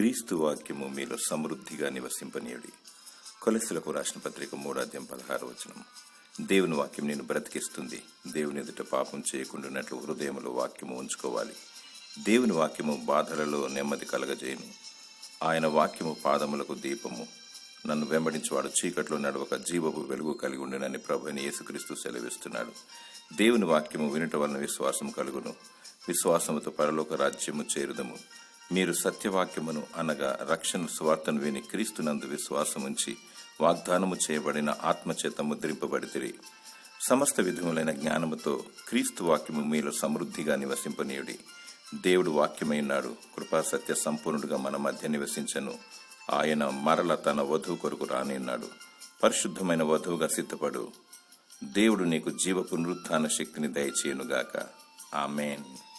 క్రీస్తు వాక్యము మీలో సమృద్ధిగా నివసింపనీయుడి. కొలెస్లకు రాసిన పత్రిక మూడాద్యం పదహారు వచనం. దేవుని వాక్యం నేను బ్రతికిస్తుంది. దేవుని ఎదుట పాపం చేయకుండానట్లు హృదయములో వాక్యము ఉంచుకోవాలి. దేవుని వాక్యము బాధలలో నెమ్మది కలగజేయను. ఆయన వాక్యము పాదములకు దీపము. నన్ను వెంబడించేవాడు చీకట్లో నడవక జీవపు వెలుగు కలిగి ఉండినని ప్రభుని యేసుక్రీస్తు సెలవిస్తున్నాడు. దేవుని వాక్యము వినుట వలన విశ్వాసం కలుగును. విశ్వాసముతో పరలోక రాజ్యము చేరుదము. మీరు సత్యవాక్యమును అనగా రక్షణ స్వార్థను విని క్రీస్తునందు విశ్వాసముంచి వాగ్దానము చేయబడిన ఆత్మచేత ముద్రింపబడితిరి. సమస్త విధములైన జ్ఞానముతో క్రీస్తు వాక్యము మీలో సమృద్ధిగా నివసింపనీయుడి. దేవుడు వాక్యమైనాడు కృపా సత్య సంపూర్ణుడుగా మన మధ్య నివసించను. ఆయన మరల తన వధువు కొరకు రానిన్నాడు పరిశుద్ధమైన వధువుగా సిద్ధపడు. దేవుడు నీకు జీవ పునరుత్థాన శక్తిని దయచేయునుగాక. ఆమెన్.